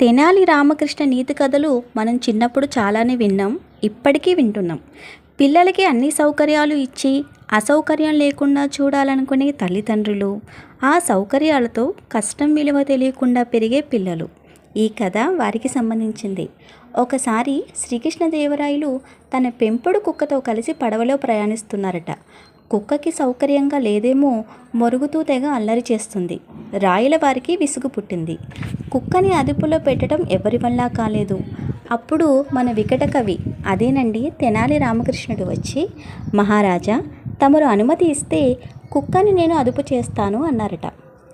తెనాలి రామకృష్ణ నీతి కథలు మనం చిన్నప్పుడు చాలానే విన్నాం ఇప్పటికీ వింటున్నాం. పిల్లలకి అన్ని సౌకర్యాలు ఇచ్చి అసౌకర్యం లేకుండా చూడాలనుకునే తల్లిదండ్రులు ఆ సౌకర్యాలతో కష్టం విలువ తెలియకుండా పెరిగే పిల్లలు. ఈ కథ వారికి సంబంధించింది. ఒకసారి శ్రీకృష్ణదేవరాయలు తన పెంపుడు కుక్కతో కలిసి పడవలో ప్రయాణిస్తున్నారట. కుక్కకి సౌకర్యంగా లేదేమో మరుగుతూ తెగ అల్లరి చేస్తుంది. రాయల వారికి విసుగు పుట్టింది. కుక్కని అదుపులో పెట్టడం ఎవరి వల్ల కాలేదు. అప్పుడు మన వికట కవి అదేనండి తెనాలి రామకృష్ణుడు వచ్చి మహారాజా తమరు అనుమతి ఇస్తే కుక్కని నేను అదుపు చేస్తాను అన్నారట.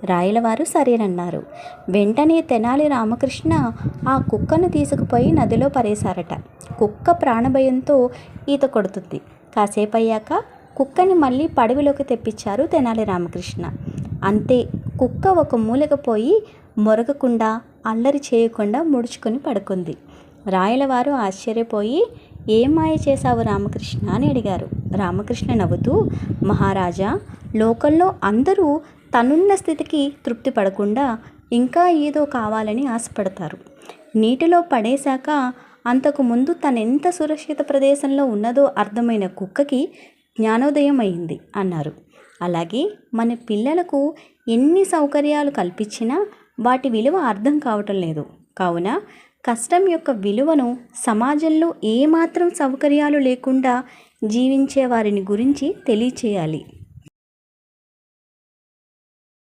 రాయలవారు సరేనన్నారు. వెంటనే తెనాలి రామకృష్ణ ఆ కుక్కను తీసుకుపోయి నదిలో పరేశారట కుక్క ప్రాణభయంతో ఈత కొడుతుంది. కాసేపు అయ్యాక కుక్కని మళ్ళీ పడవిలోకి తెప్పించారు తెనాలి రామకృష్ణ. అంతే కుక్క ఒక మూలకపోయి మొరగకుండా అల్లరి చేయకుండా ముడుచుకొని పడుకుంది. రాయలవారు ఆశ్చర్యపోయి ఏం మాయ చేశావు రామకృష్ణ? అని అడిగారు. రామకృష్ణ నవ్వుతూ మహారాజా లోకంలో అందరూ తనున్న స్థితికి తృప్తి పడకుండా ఇంకా ఏదో కావాలని ఆశపడతారు. నీటిలో పడేశాక అంతకు ముందు తనెంత సురక్షిత ప్రదేశంలో ఉన్నదో అర్థమైన కుక్కకి జ్ఞానోదయం అయింది అన్నారు. అలాగే మన పిల్లలకు ఎన్ని సౌకర్యాలు కల్పించినా వాటి విలువ అర్థం కావటం లేదు. కావున కష్టం యొక్క విలువను సమాజంలో ఏమాత్రం సౌకర్యాలు లేకుండా జీవించే వారిని గురించి తెలియచేయాలి.